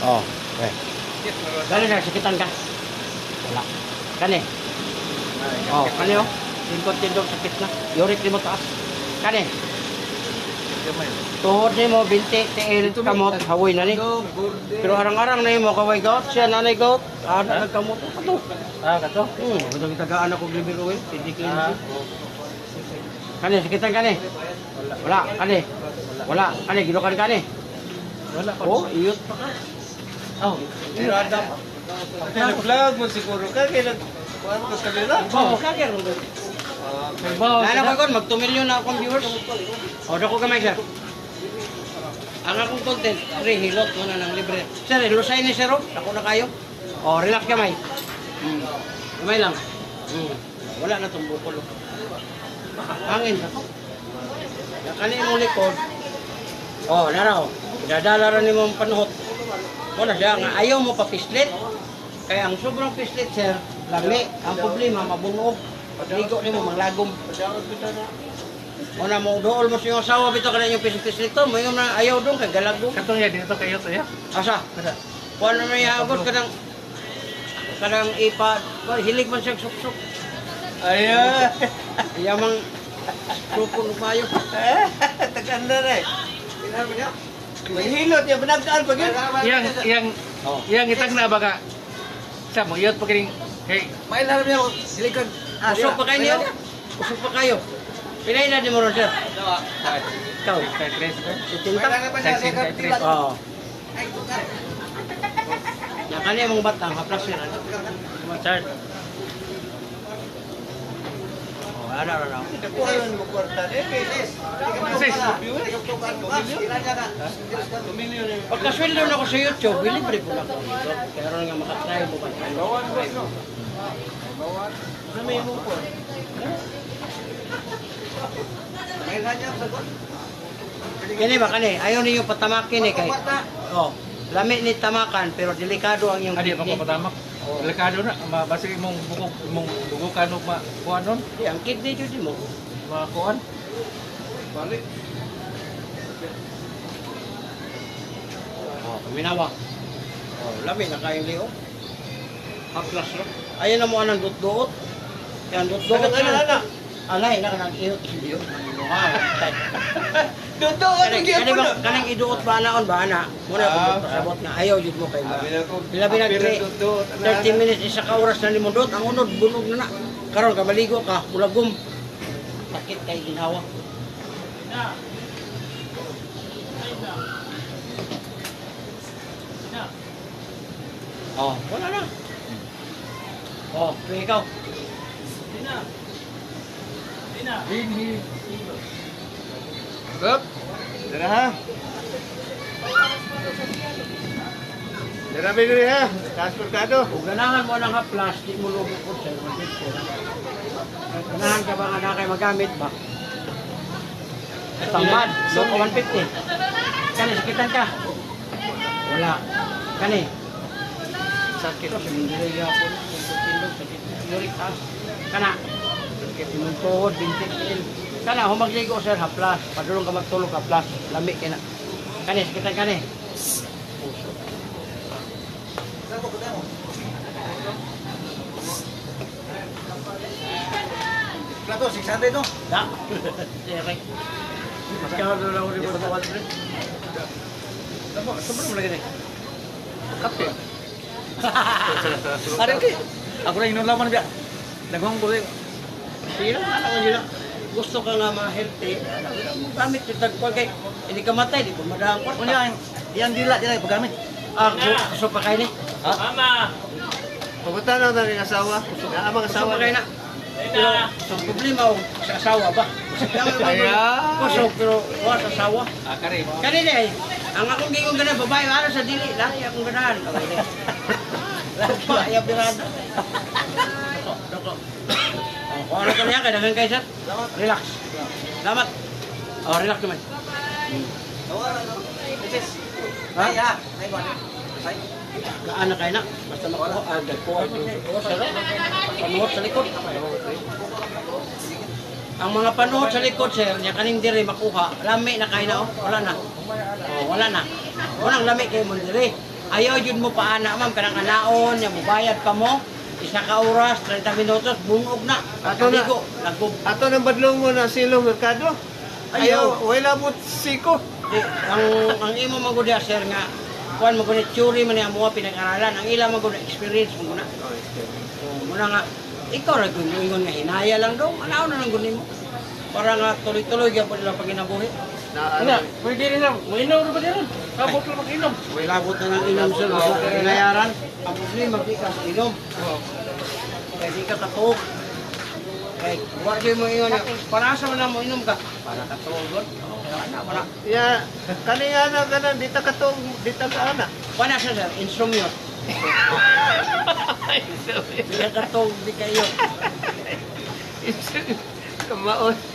Oh, okay. Gani na, sakitan ka. Wala. Kani. Oh, kani oh. Tingkot tindog sakit na. Yurik ni mo taas. Kani. Tuhod ni mo, binti, tiil, kamot, hawoy na ni. Pero arang-arang na mo, kaway gout, siya nanay gout. Ano, nagkamot. Kato. Ah, kato? Hmm, ito tagaan ako oil, hindi clean. Kani, sakitan kani. Wala, kani. Wala, kani, gilukan kani. Wala. Oh, iyot pa ka. Oh, Pero ada nag-vlog mo siguro ka kaya nag kuan ko sa. Oh, kagir mo. Nagbaw. Ano ko kon, mag 2 million na akong viewers. O, dako gamay sir. Ang akong content, free hilot mo na ng libre. Sir, ilusay ni sir, oh. Ako na kayo. O, relax gamay. Hmm. Gamay lang. Hmm. Wala na itong bukol. oh. Hangin na to. Nakani mo likod. O, naraw. Dadala rin mo ang panuhot. Wala siya nga, ayaw mo pa pislit. Kaya ang sobrang pislit, sir, lami. Ang problema, mabunog. Ligo ni mo, manglagom. Una mo, dool mo iyong asawa, bito ka na yung pislit-pislit to. Mayroon na ayaw doon, kay galagom. Katong ya dito kayo ya. Asa? Ano na iabot ka ng kanang ipa, hilig man siyang suksok. Aya. Iyamang supon mayo. Tagan na rin. Mahilot ya benagkaan pag yun. Yang yang Oh. yang itag na baga. Sa mo yot pag kay Mail na niya silikon. Usok pa kayo? Usok pa kayo? Pinay na di mo ron, sir. Ikaw. kay Chris. Itinta? Sexy kay Chris. Oo. Yan kanya mong batang, haplas sir. Sir. Ano, ano, ano. Sis. Pagkasweldo na ako sa YouTube, libre po na ako dito. Ron nga makatry mo ba? Sa may mo po. Mail na niya sagot. Kini ba kani? Ayaw ninyo patamakin eh kay. Oh, lami ni tamakan pero delikado ang iyong Adi pa patamak. Delikado na mabasig imong bukog imong bugukan ug ma kuan nun. Di, ang kidney jud mo. Ma kuan. Balik. Oh, minawa. Oh, lami na kayong liyo. Haplas ro. Ayan na mo anang dut-duot. Yan dut-duot. Ano ano ano? Alay na kanang iyot. Iyot. Wow. Dodo Kanang kanang ba kanang iduot ba naon ba na? Muna ko Ah. pasabot nga ayaw jud mo kay ba. Labi na kay 30 minutes isa ka oras na dot ang unod bunog na na. Karon ka maligo ka bulagom. Sakit kay ginawa. Oh, wala na. Oh, ikaw. Up. Dara ha. Dara bigri ha. Transport kado. Kung ganahan mo ng haplas, di mo lubo ko sa. Ganahan ka ba nga na kayo magamit ba? Tamad, so 150. Kani, sakitan ka. Wala. Kani. Sakit. Ito, sumindiri ako. Tindog, sakit. Uric acid. Kana. Sakit yung tuhod, bintik. Kana, humagligo sir, haplas. Padulong ka magtulog, haplas. Lami ka na. Kani, sakitan kani. Puso. Plato 600 no. Da. Okay. Mas kaya na lang ulit sa kwadre. Tama, sobrang mo lagi ni. Kape. Are kay. Ako na inon laman biya. Nagong ko rin. Sige lang, alam nila. Gusto ka nga ma-healthy. alam mo, Gamit yung tagpag kay. Hindi ka matay, di ko madahang kwarta. Kunya yang dila dila pagamit. Ah, gu- gusto pa kayo ni? Pupunta na na ng asawa. Na ang Gusto pa kayo na? Pero, sa problema o sa asawa ba? Ayan. Gusto, pero wala sa asawa. Ah, kare. Kanina eh, ang akong gigong ganun, babae, ano sa dili, lahi akong ganahan. Lapa, iya birada. Dako, dako. Kung ano ka niya, kaya dagan kayo, sir. Relax. Salamat. Oh, relax naman. Ha? Ay ha. Ay ba. Ay. Gaan na kayo na. Basta makuha, ah, dagpo. Panuhot sa likod. Ang mga panuhot sa likod, sir, niya kaning diri makuha, lami na kayo na, oh. Wala na. Oh, wala na. Walang lami kayo mo diri. Ayaw yun mo pa ana ma'am kanang anaon, yung mubayad pa mo. Isa ka oras, 30 minutos, bungog na. Ato na. Ato nang badlong mo na silong merkado. Ayaw, wala mo siko. Di, ang ang imo magudya sir nga kuan mo gud theory man mga pinag-aralan ang ila magud experience mo na so muna nga ikaw ra gud ingon nga hinaya lang daw anaw na lang gud nimo para nga tuloy-tuloy gyud nila pag ginabuhi Na, Ano, pwede rin lang. Mainom na ba din? Kabot lang mag-inom. may labot na ng inom sir. Wala ka hinayaran ang di ka inom. Kaya di ka katuog kaya wa di mo ingon nga, para sa man mo inom ka. Para na para ya, kaniya na ka na, di ta katong, di ta ka ana. Pana siya sir, insomnia. Kaya katong di kayo. Kamaon.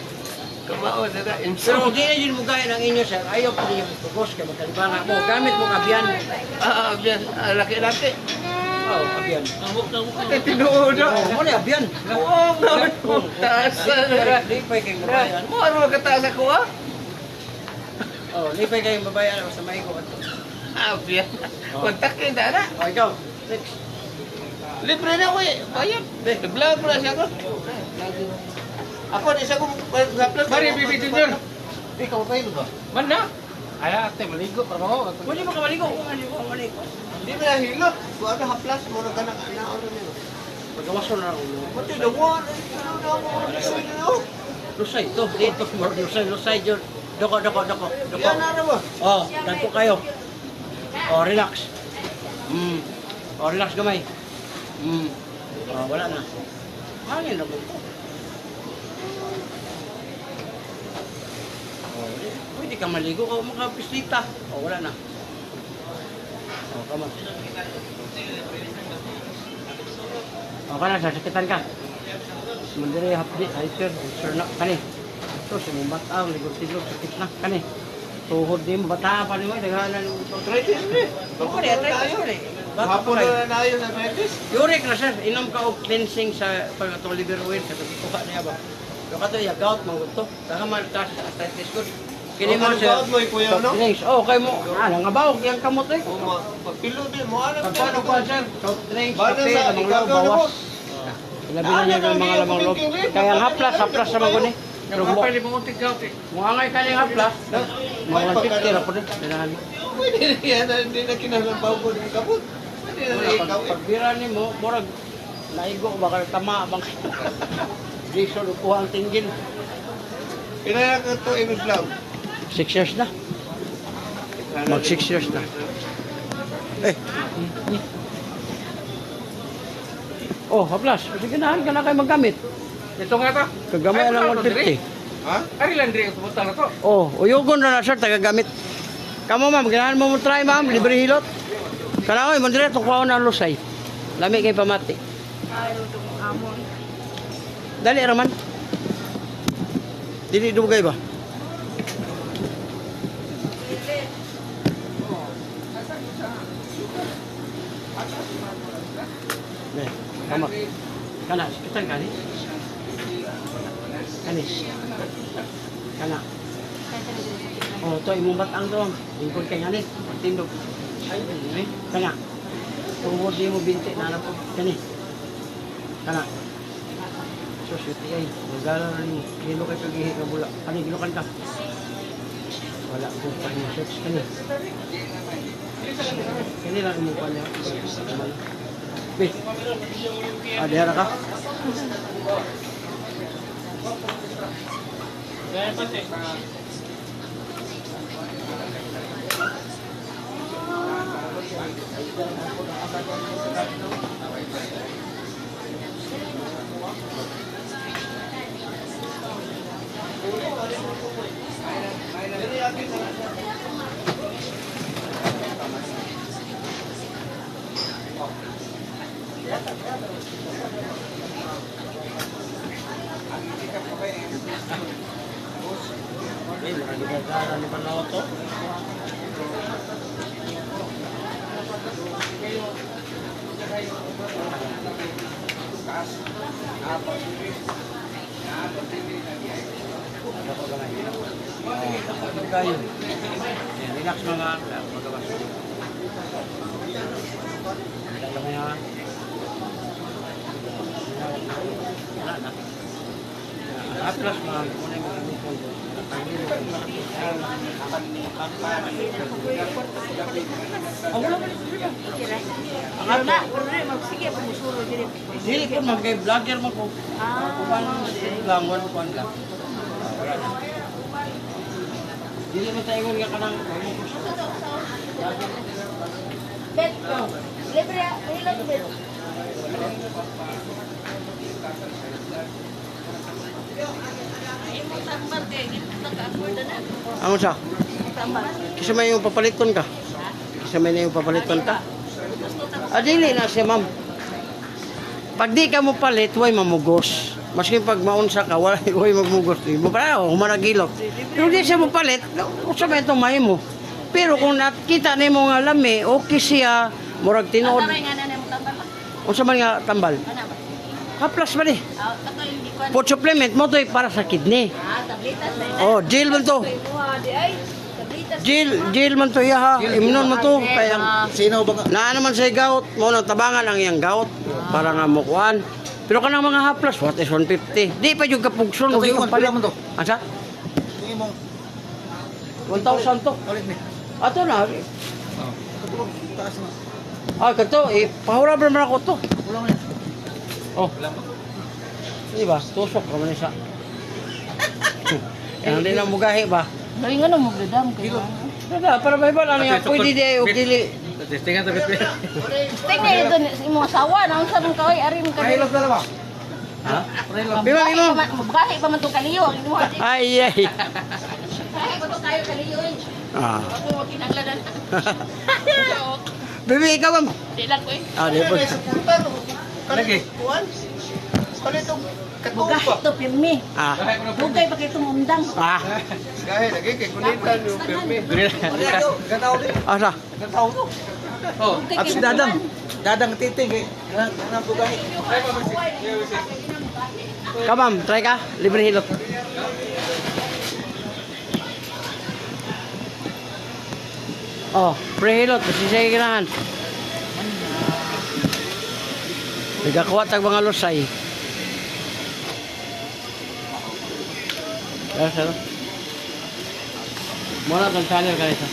Kamaon na na. Pero Inso. di na yun mo gaya ng inyo sir. Ayaw pa niyo tugos kay magkalibanga mo. Gamit mo kabiyan. Ah, biyan, ah, laki-laki. Oo, oh, kabiyan. Ay, tinuod na. Oo, mo na kabiyan. Oo, naman mo. Taas Pero pa kayong babayan. Mo, ano magkataas ako ah? Oo, di pa kayong babayan. Basta may ko. Ah, biyan. Kontakin na na. O, ikaw. Libre na ko eh. Bayad. Nag-vlog mo na siya ko. Ako, di siya ko mag-vlog. Mari, bibitin yun. Ikaw pa yun ba? Man na. Ay, ate, maligo. Para mo. Pwede mo ka maligo. Kung maligo, maligo. Hindi mo na hilot. Kung ano haplas mo na ganang anaon na nila. Magawaso na ulo. Pati mo, ano na mo, ano na mo. Lusay to. Dito. Lusay, lusay. Diyod. Doko, doko, doko. Doko. Yan na na mo. Oh, dagko kayo. Oh, relax. Mm. Oh, relax gamay. Mm. Oh, wala na. Hangin na po. Oh, di- pwede ka maligo o makapislita. Oh, wala na. Oh, kama. Oh, kana sa sakitan ka. Mandiri hapdi, sir, sir na kani. Ito, si mong bataw, ligod-ligod, sakit na, kani. Tuhod din bata pa daghanan mo. Arthritis ni. Ako di, atay tayo ni. Hapon na na yun arthritis. Uric na sir, inom ka og cleansing sa pagkatong liver oil sa pagkuha niya ba. Yung kato ya gout mo gusto. Saka man tas arthritis good. Kini mo Ang sir. gout mo, ikuya, no? soft drinks. Oh, kay mo. Ah, nangabawog yang kamot eh. O, ma- Pagpilo din mo, alam Pagpano pa sir? Soft drinks, kape, sa lamang mo. bawas. Labi na niya ng mga lamang loob. Kaya ang haplas, haplas sa mga ni. Pero mo, Kapag mo unting gout eh. muangay ka niyang haplas. Mga 150 ra po din. Kailangan mo. Pwede na yan, hindi na kinalampaw ko ng kabut. Pwede na ikaw eh. Pagbira ni mo, murag naigo ba ka tama bang Jason upuha ang tinggin. Pinaya ka ito, Enos Vlog. Six years na. Mag six years na. Eh. Oh, haplas. Sige na, ka na kayo maggamit. Ito nga to. Kagamay Ay, lang wala, 150. Ha? Ari lang ang pumunta na to. Oh, uyugon na na sir, tagagamit. Kamu ma'am, ganahan mo mo try ma'am, libre hilot. Kanaoy, mo dire tukwa na lusay. Lami kay pamati. Dali raman. Dili dugay ba? Ne, kamak. Kana, sikitan kani. Kani. Kana. Oh, to imong batang to. Lingkod kay ngani. Tindog. Ay. Kana. Tungod di mo binti na na po. Kani. Kana. So, siti ay. Magala na ni. Kilo kay pagihi ka bula. Kani, kilo kan ka. Wala ko pa ni search kani. Kani lang mo pa niya. Be. Ah, na ka. Eh, marami ka gara ni Panoto. Kayo. Relax mga magawas. Wala na yan. Wala na. Atlas mga muna yung mga mukol. Ang na, magsige, pumusuro. Dili ko man kay vlogger man ko. Ah, Kuman lang, one kuan lang. Ah. Dili man tayo nga kanang bet, oh. Libre, ilan bet? Ano sa? Kisa may yung papaliton ka? Kisa may yung papaliton ka? Ah, dili na siya, ma'am. Pag di ka mo palit, huwag mamugos. Maski pag maunsa ka, wala huwag magmugos. Di mo pa, oh, humanagilot. Pero di siya mo palit, usa ba itong may mo? Pero kung nakita ni mo nga lami, okay siya, murag. Ano tambal? Unsa man nga tambal? Ano ba? Ni? Ah. Food supplement mo to para sa kidney. Ah, tablitas na. Oh, jail man to. Jail, jail man to yaha. Imnon man to. Kaya Sino ba naa naman sa gout, mo nang tabangan ang iyang gout para nga mukuan. Pero kanang mga haplas, what is 150? Di pa yung kapugson, ka palit. pila mo to? Asa? Tingin mo. 1,000 to. Ulit ni. Ato na. Katulog. Taas na. Ah, kato, eh, pahura ba naman ako to? Wala mo yan. Oh, di ba? Tusok ka man siya. Kaya hindi na mugahi ba? Dali nga na mo bledam kay. Wala, para ba iba lang nga, pwede di ay ukili. Testingan ta bit. Tingnan ito sa imong asawa na unsa man kaway ari mo. Kahilot na naman. Ha? Bima, bima. Mabugahi pa man to kaliyo ang ati. Ay, ay. Mabugahi pa to kayo kaliyo. eh. Ah. Ako kinagladan. Bibi, ikaw ma'am. Di lang ko eh. Ah, di po. Lagi. Bugahi to pirmi. Ah. Bugay pa kay tumundang. Ah. Gahe lagi kay kulitan yung pirmi. Gataw din. Asa? Gataw to. Oh. At si kay Dadang. Dadang titing eh. Nanang bugahi. Ka ma'am, try ka. Libre hilot. Oh, pre hilot. Kasi siya kailangan. Nagakuha tag mga lusay. Kaya sir. Muna itong channel nito.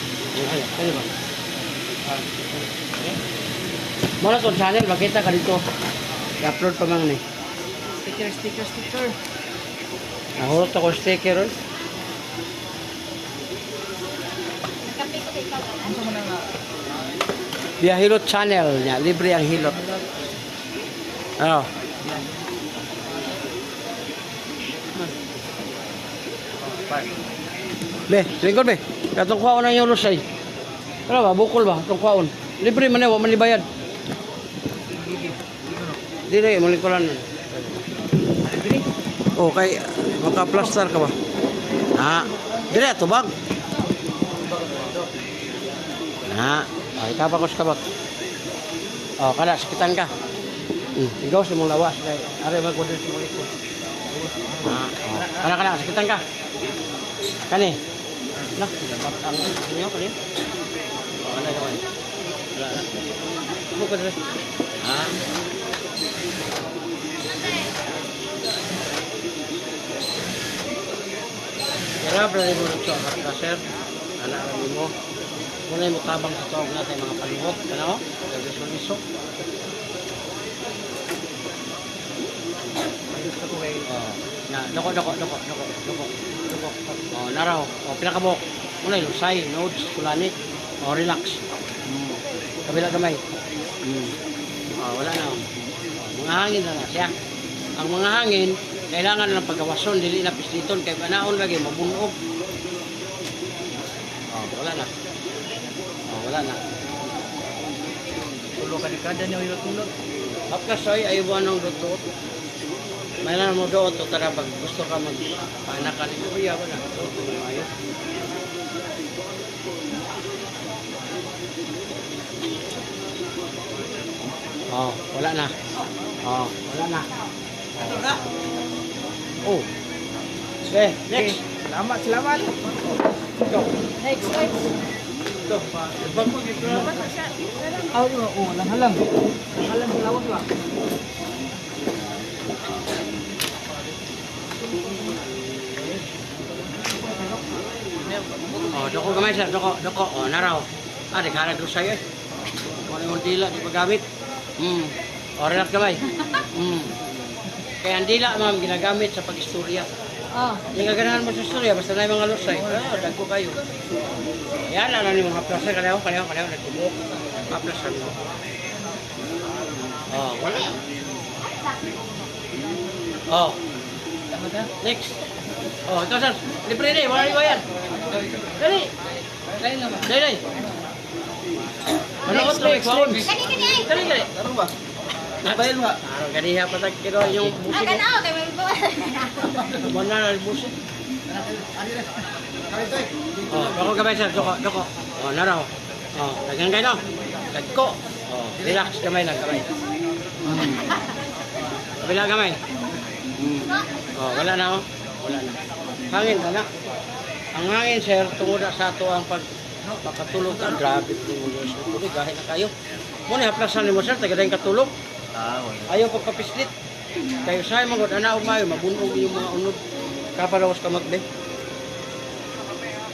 Kaya ba? Muna itong channel, makita ka dito. I-upload pa mga ni. Sticker, sticker, sticker. Nahulot ako sticker man? Via Hilot channel niya. Libre ang Hilot. Ano? Be, lingkod be. Katong kwaon ang yung lusay. Ano ba? Bukol ba? Katong kwaon. Libre man eh, wa man libayad. Dire, malingkulan. Oh, kay maka-plaster ka ba? Ah, dire tubag. Na, ay kabakos kabak. Oh, kada sakitan ka. Hmm, ikaw sa mong lawas are magkudir sa mong ikot. Ah, oh. Kana kana sakitan ka. Kani. Lah, ang inyo kani. Oh, ano naman. Wala na. Mo ka dire. Ah. Kaya bro, mo nito ang. Anak kami mo. Muna yung mutabang sa tuwag natin mga paluhot. Ano? Nagdisuliso. Oh, na, doko, doko, doko, doko, doko, doko. Oh, naraw. Oh, pinakabok. Muna yung lusay, nodes, sulanit. Oh, relax. Mm. Kabila gamay. Mm. Oh, wala na. Oh, mga hangin na na siya. Ang mga hangin, kailangan ng pagkawason, dili na pisliton, kay panahon lagi, mabunog. Oh, wala na. Oh, wala na. Tulo ka ni kada yung tulog. Apkasoy ay ng dutot. May na mo doon to tara pag gusto ka mag anak ka nito kuya wala to ayo. Oh, wala na. Oh, wala na. Oh. Okay, next. Selamat, selamat. Go. Next, next. Ito, pa. Bago dito na. Aw, oh, oh, lang halang. Lang halang sa lawas Oh, doko gamay sir, doko, doko. Oh, naraw. Ah, di ka nagdo sa'yo eh. Kung ano yung dila, di pa gamit. Hmm. Oh, relax gamay. Hmm. Kaya ang dila, ma'am, ginagamit sa pag-istorya. Oh. Yung gaganahan mo sa istorya, basta na yung mga lusay. Ah, dagko kayo. Yan, ano ni mga haplasay, kanayaw, kanayaw, kanayaw, nagtubok. Haplasan mo. Oh, wala. Oh. Next. Oh, ito sir. Libre na eh, wala yung bayan. Dali. Lain naman. Dali, dali. Manakot na yung phone. Kani kani ay. Dali, dali. Ano ba? Bayan mo. Araw, ganiha pa tag kiro yung Ah, busik. kana oh, kay may bawa. Wala na yung busik. Oh, doko gamay sir, doko, doko. Oh, naraw. Oh, dagan kayo no. Dagko. Oh, relax gamay lang gamay. Hmm. Kabila gamay. Hmm. Oh, wala na oh. Wala na. Hangin na na. Ang hangin sir, tungod na sa ato ang pag makatulog ka. Grabe tungod sa tuloy. Gahit na kayo. Muna haplasan ni mo sir, taga tayong katulog. Ah. Ayaw pagkapislit. Kayo sa mga god ana umayo mabunog yung mga unod. Kapalawas ka magbe.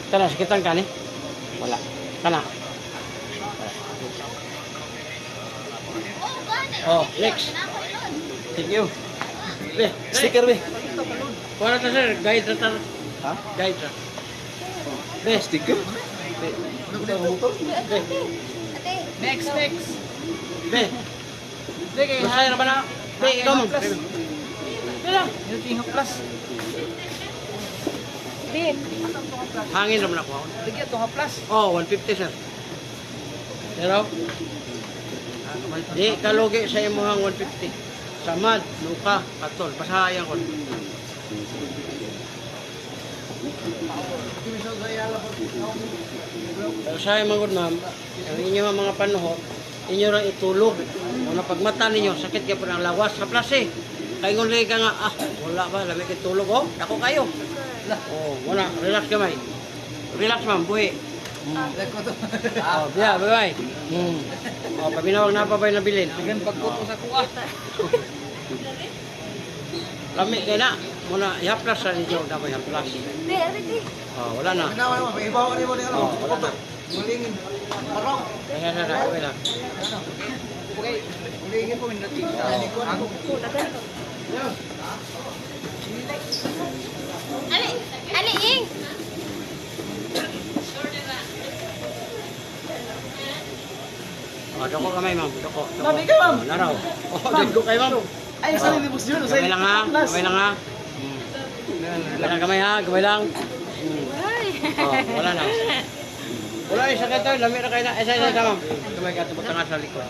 Kana sakitan ka ni? Wala. Kana. Oh, next. Thank you. Be, Sticker be. Wala ta sir, guide na. Ha? Guide na. Be, Sticker? be, Ate. Next, next. be. Be, kay hire ba na? Be, ikaw mo. Be lang. Yung tingok plus. Din. Hangin naman ako. Lagi ito ha plus. Oh, 150 sir. Pero, di kalugi sa imuhang 150. Samad, luka, katol, basahayan ko. Pero sa mga good ma'am, ang inyo mga panuhot, inyo ra itulog. Kung pagmata ninyo, sakit ka po ng lawas sa plase. Kaya ngun ka nga, ah, wala ba, lamig kayo tulog, oh, ako kayo. Oh, wala, relax kamay. Relax ma'am, buhi. Oh, biya, bye bye. Hmm. Oh, paminawag na pa ba nabilin? Pagkuto sa kuha. Lami kaya na. Muna, ihaplas sa ninyo, dapat ihaplas. Oh, wala na. Ibaw ni mo ni Oh, wala na. Mulingin. Parang. Kaya na, na, okay lang. Okay. Mulingin po min natin. Ang Ali, ali ing. Oh, doko kamay, ma'am. Doko, doko. Ma'am, ikaw, ma'am. Oh, naraw. Oh, doko kayo, ma'am. Ay, sa libos yun. Sa Gamay lang ha, gamay lang ha. Hmm. Lang kamay ha, gamay lang. Hmm. Oh, wala na. Wala yung sakit to, lami na kayo na. Isa, isa, isa, ma'am. Gamay ka, tubot nga sa likod.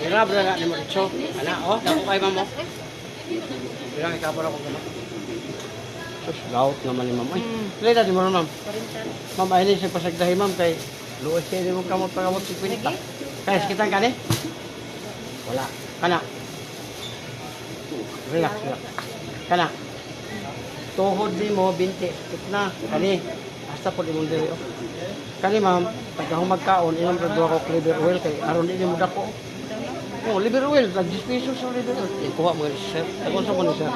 Hirap na nga ni mo dito. Ana, oh, dako kayo, ma'am, oh. Bilang ikapon ako gano'n. Sus, laot naman ni ma'am. Ay, Leda, di mo rin, ma'am. Ma'am, ayun yung pasagdahi, ma'am, kay luwas kayo di mo kamot pagamot si Quinta. Kaya, sakitan ka ni? Wala. Kana. Relax, relax. Kana. Tuhod di mo, binti. Kitna. Kani. Hasta po mo diri. oh. Kani, ma'am, pagka humagkaon, inom ra duha ko liver oil kay aron di mo dako. Oh, liver oil, tag 10 pesos sa liver oil. Eh, kuha mo ni sir. Tagon sa mo ni sir.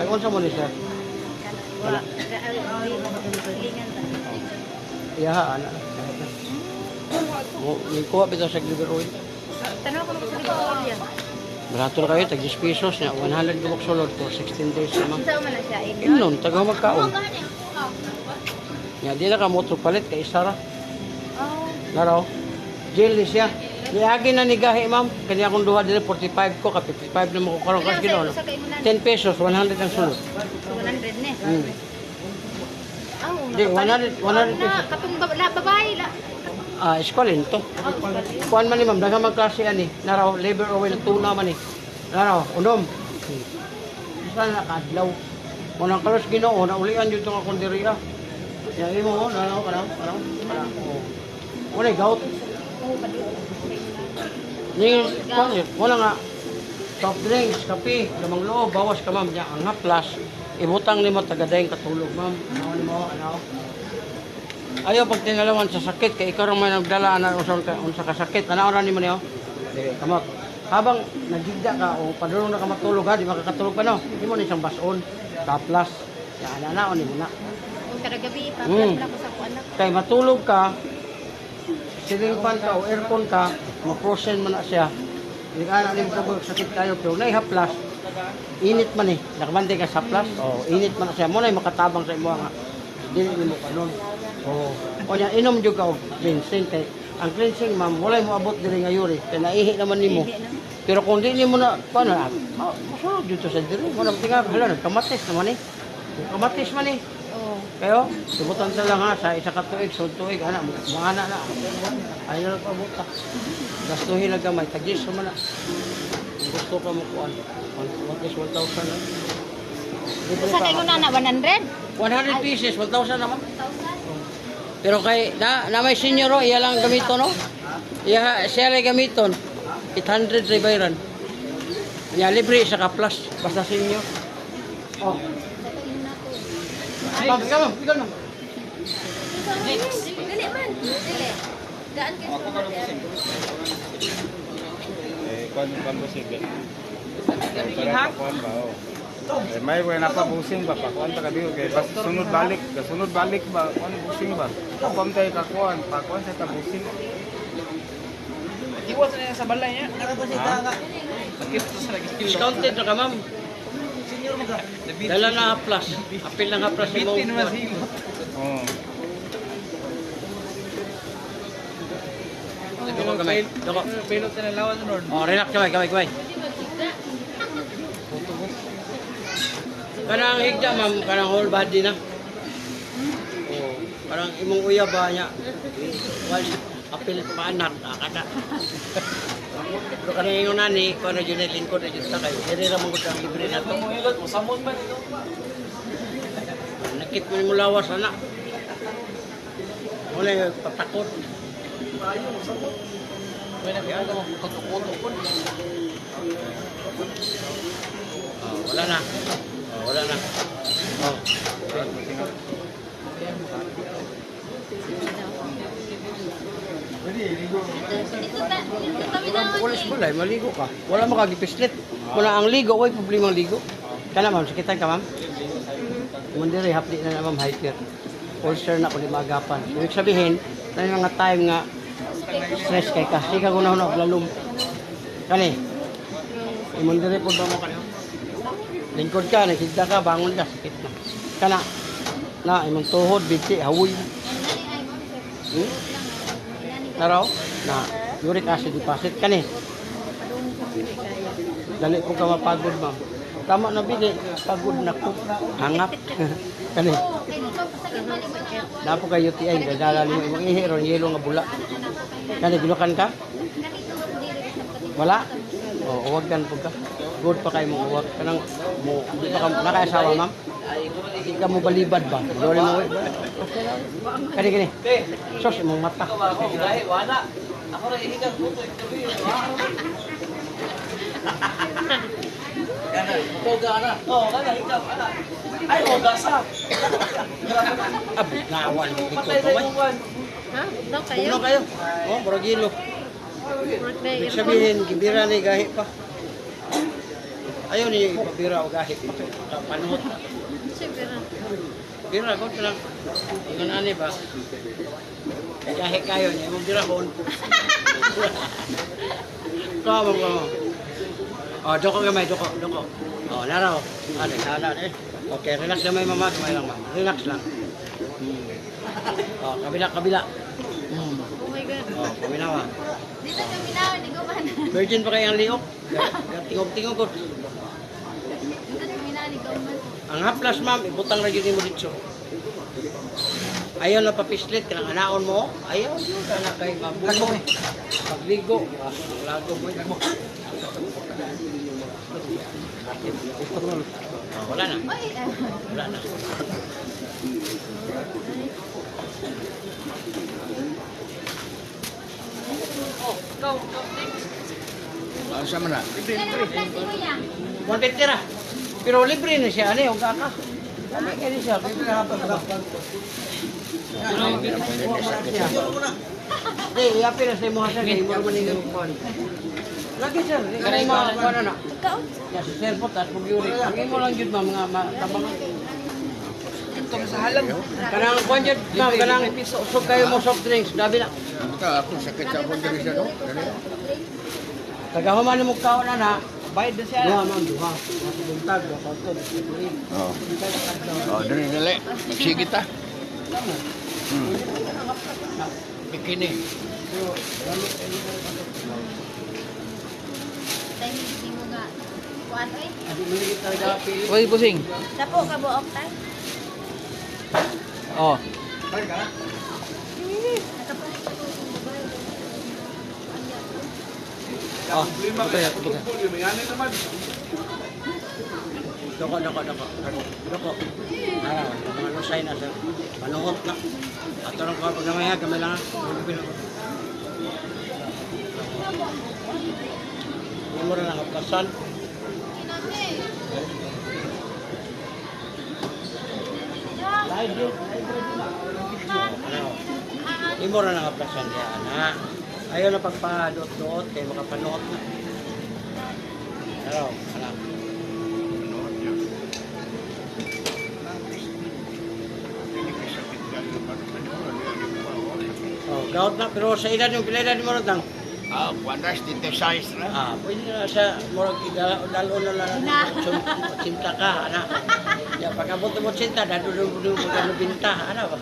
Tagon sa mo ni sir. Wala. Iya, ana. Mo, ni kuha bitaw sa liver oil. Tanong ko sa libro yan. Barato na kayo, tag 10 pesos na 100 gubok sulod for 16 days naman. Inom, taga humagkaon. Nga, di na ka motor palit, kay isa ra. Naraw. Ni siya. Niagi na ni gahi, ma'am. Kanya akong duha dili 45 ko, ka 55 na mo ko karon kasi ginoon. 10 pesos, 100 ang sulod. So 100 ne. Hmm. Oh, Di, 100 100 pesos. La babae la. Ah, eskwalin to. Kuan man ni ma'am, daghang magklase ani. Naraw, labor oil tuna man ni. Naraw, unom. Hmm. Sana nakadlaw. Unang kalos Ginoo, naulian jud tong akong diriya. Ya imo mo, naraw, naraw, naraw. naraw. Oh. Wala gout. Ni kuan ni, wala nga soft drinks, kape, lamang loob, bawas ka ma'am. Ya, ang haplas, ibutang nimo tagadayng katulog ma'am. Ano mo, ano? Ayaw pag tinalawan sa sakit kay ikaw ra may nagdala na unsa ka unsa ka sakit. Tanaw ra nimo niyo. Dili kamot. Habang nagigda ka o padulong na ka matulog ha, di makakatulog pa no. Di mo ni isang bason, taplas. Ya ana na ni mo na. Kada gabi, Mm. paplas na ko sa kuan. Kay matulog ka, ceiling fan ka o aircon ka, ma-frozen mo na siya. Hindi ka na ka sakit kayo, pero naihaplas, init man eh. Nakabante ka sa plus, oh, init man na siya. Muna makatabang sa imo nga. Dili ni mo kanon. Oh, o niya, inom jud ka og cleansing kay ang cleansing ma'am, wala mo abot diri nga yuri. Kay naihi naman nimo. Pero kung di nimo na paano, ah, masulod jud to sa diri. Mo na tingab, hala nagkamatis naman eh. Kamatis man eh. Oo. Kayo, subutan sa lang ha, sa isa ka tuig, sa tuig, ana, ana na. Ayaw na pabuta. Gastuhin na gamay, tagis naman na. Gusto ka mo what is 1,000 na? Sa pa. kay ko na na 100. 100 pieces, 1,000 naman. Pero kay, na, na may senior o, iya lang gamiton no? Iya, siya lang gamiton. 800 sa bayran. Iya, libre sa ka plus, basta senior. Oh. Ma'am, ikaw ikaw ma'am. Dili man. Dili. Daan kay Eh, kwan kwan mo sige. Para kwan ba oh. Eh, may way na pa busing ba pa kwan ta kadiyo kay bas sunod balik, sunod balik ba kwan busing ba. Kapam tay ka kwan, pa kwan sa ta busing. Iwas na sa balay niya. Sakit to sa lagi. Discounted na ka ma'am. Dala na plus. Apil na nga plus silo. Oh. Doko gamay. Doko. Pilot na lawan sa Lord. Oh, relax gamay, gamay, gamay. Kanang higda ma'am, kanang whole body na. Oh, parang imong uya ba niya. Wal apil pa anak, akada. Pero kanang ingon nani, ko na jud lingkod na jud ta kay. Dili ra mong ang libre na to. Muilot mo samon man ito. Nakit mo mo lawas anak. Wala patakot. Wala na mo kutukuto ko. Oh, wala na. Oh, wala na. Oh. Wala sa bulay, maligo ka. Wala makagipislit. Wala ang ligo, wala problema ang ligo. Kana ma'am, sakitan ka ma'am? Mundiri, hapdi na na ma'am, hyper. Ulcer na ko di magapan. Ibig sabihin, na mga time nga stress kay ka. Sige ko na hunag lalum. Kani, imundiri po ba mo kanyo? Lingkod ka, nakita ka, bangon ka, sakit na. Kana, na, imong tuhod, biti, hawoy. Hmm? Naraw? Na, uric acid deposit ka ni. Dali ko ka mapagod, ma'am. Tama na bili, pagod na ko. Hangap. kani. Napo ka UTI, dadala mo imong ihi ron yelo nga bula. Kani gilukan ka? Wala. O, uwag kan po ka. Good pa kayo mo uwag. Kanang mo, di pa ka nakaasawa, ma'am? Di ka mo balibad ba? Dori mo. eh. Kani kani. Sos imong mata. Ako rin ihigan ko to. Koga na. Oh, kana ikaw ana. Ay, koga sa. Ab, nawan mo dito Patay na yung. Ha? Daw kayo? Puno kayo. Oh, boragilo. Ibig sabihin, gibira ni gahi pa. Ayaw ni pabira o gahi pa. Panuhot. Siguro. Bira ko lang. Ingon ani ba? Gahi kayo niya. Mong bira ko. Kamo ko. Oh, doko gamay, doko, doko. Oh, naraw. Ano, hala eh. Okay, relax gamay mama, gamay lang mama. Relax lang. Hmm. Oh, kabila, kabila. Hmm. Oh my God. Oh, paminawa. Dito kami na, hindi ko man. Virgin pa kayang liok. Tingog-tingog ko. Dito kami na, hindi ko man. Ang haplas ma'am, ibutang ra yun mo dito. Ayaw na papislit, kanang anaon mo. Ayaw yun, kana kay mabulo. Pagligo, ah, lago mo. Ah, wala na, Oy, ah. wala na. Ano sa man na? One ra. Pero libre na siya, ano yung kaka. Ano kaya siya, libre na hapag Hindi, iyapi na sa imo sir. Kaya imo naman yung kuhan. Lagi sir. Kaya imo kuhan na. Ikaw? Ya, sa cellphone, tapos mag-uri. Ang imo lang yun, mga matabang. Ito sa halag. Kanang kuhan yun, ma'am, kanang usog kayo mo soft drinks. Dabi na. Ito, ako sakit sa akong diri siya, no? Tagahuman mo kao na na. Bayad na siya. Duha, ma'am, duha. Buntag, duha, duha, Oo. Oh, dali dali. Sige ta. Hmm. Bikini. Tayo pili. Uy, busing. Dapo ka buok tay. Oh. Oh, okay, okay. Doko, doko, doko. Doko. Araw, mga lusay na sa panuhot na. Ato lang ko pag namaya, gamay lang. Hindi mo rin nakaplasan. Live yun. Ano? Hindi mo rin nakaplasan diyan, ha? Ayaw na pagpadot-dot, kaya makapanood na. Ano? Ano? Oh, gout na, pero sa edad yung pila edad mo rin Ah, kuandas dito size na. Ah, pwede na sa murag dalo na lang Na. cinta ka, ana. Ya pagabot mo cinta do mo binta, ana ba?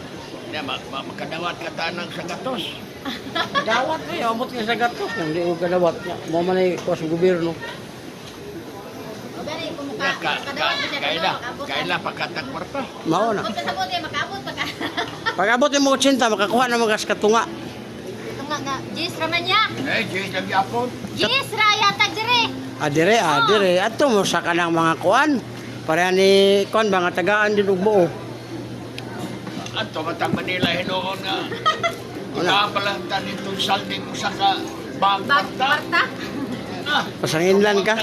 Ya, ma ma makadawat ka tanang sa gatos. Dawat ko yung amot nga sa gato, kung di mo kadawat nga. Mo man ay kuwas gobyerno. Ya, ka, ka, kaila, kaila pagkatag kwarta. Mao na. Ka sa ka. Pagabot mo cinta makakuha na mga katunga. Ito nga. Jis raman niya. Eh, jay lagi apon. Jis raya tag dire. Adire, adire. Ato mo sa kanang mga kuan. Pareha ni kuan mga tagaan din ug buo. Ato matang Manila hinoon nga. Wala pala tanin itong salding mo sa ka bag Bag kwarta. kwarta. Ah, ka.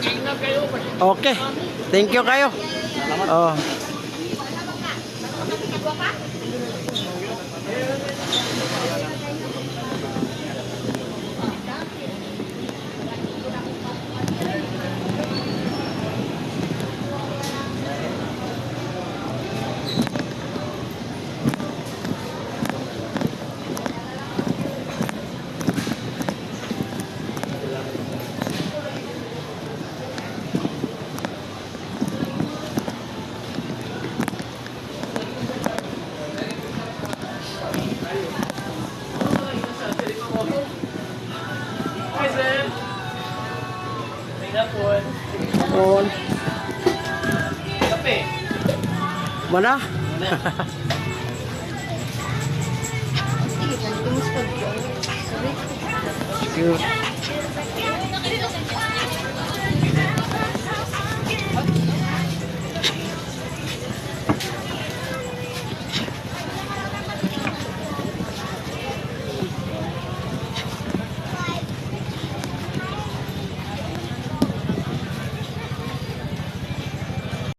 Tingin na kayo. Okay. Thank you kayo. Oh. Mana? Sige,